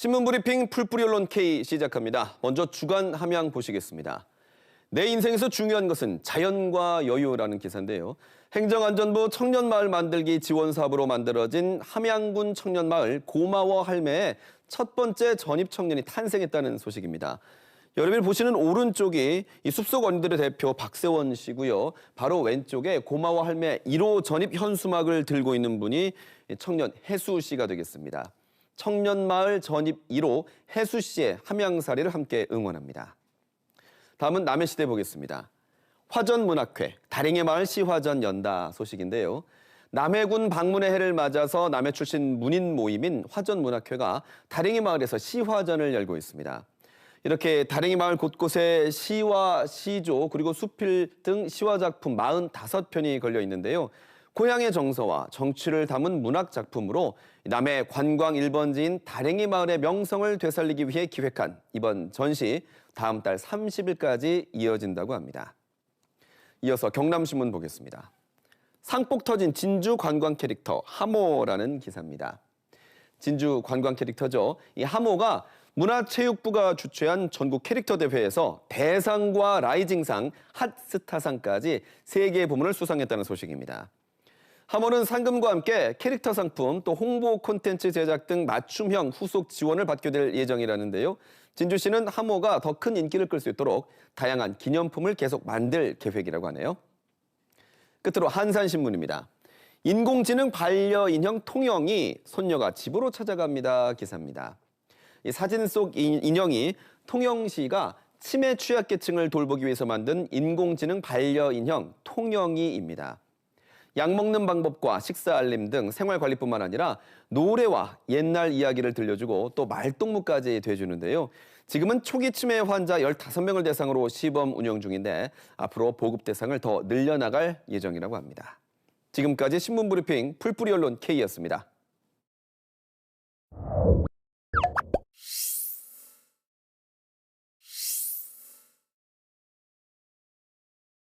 신문브리핑 풀뿌리 언론 K 시작합니다. 먼저 주간 함양 보시겠습니다. 내 인생에서 중요한 것은 자연과 여유라는 기사인데요. 행정안전부 청년마을 만들기 지원 사업으로 만들어진 함양군 청년마을 고마워 할매의 첫 번째 전입 청년이 탄생했다는 소식입니다. 여러분이 보시는 오른쪽이 이 숲속 언니들의 대표 박세원 씨고요. 바로 왼쪽에 고마워 할매 1호 전입 현수막을 들고 있는 분이 청년 해수 씨가 되겠습니다. 청년마을 전입 1호 해수 씨의 함양살이를 함께 응원합니다. 다음은 남해 시대 보겠습니다. 화전문학회 다링의 마을 시화전 연다 소식인데요. 남해군 방문의 해를 맞아서 남해 출신 문인 모임인 화전문학회가 다링의 마을에서 시화전을 열고 있습니다. 이렇게 다링이 마을 곳곳에 시와 시조 그리고 수필 등 시화 작품 45편이 걸려 있는데요. 고향의 정서와 정취를 담은 문학 작품으로 남해 관광 1번지인 다랭이 마을의 명성을 되살리기 위해 기획한 이번 전시 다음 달 30일까지 이어진다고 합니다. 이어서 경남신문 보겠습니다. 상폭 터진 진주 관광 캐릭터 하모라는 기사입니다. 진주 관광 캐릭터죠. 이 하모가 문화체육부가 주최한 전국 캐릭터 대회에서 대상과 라이징상, 핫스타상까지 세 개의 부문을 수상했다는 소식입니다. 하모는 상금과 함께 캐릭터 상품 또 홍보 콘텐츠 제작 등 맞춤형 후속 지원을 받게 될 예정이라는데요. 진주시는 하모가 더 큰 인기를 끌 수 있도록 다양한 기념품을 계속 만들 계획이라고 하네요. 끝으로 한산신문입니다. 인공지능 반려인형 통영이 손녀가 집으로 찾아갑니다. 기사입니다. 이 사진 속 인- 인형이 통영 씨가 치매 취약계층을 돌보기 위해서 만든 인공지능 반려인형 통영이입니다. 약 먹는 방법과 식사 알림 등 생활 관리뿐만 아니라 노래와 옛날 이야기를 들려주고 또 말동무까지 돼주는데요. 지금은 초기 치매 환자 15명을 대상으로 시범 운영 중인데 앞으로 보급 대상을 더 늘려나갈 예정이라고 합니다. 지금까지 신문브리핑 풀뿌리 언론 K였습니다.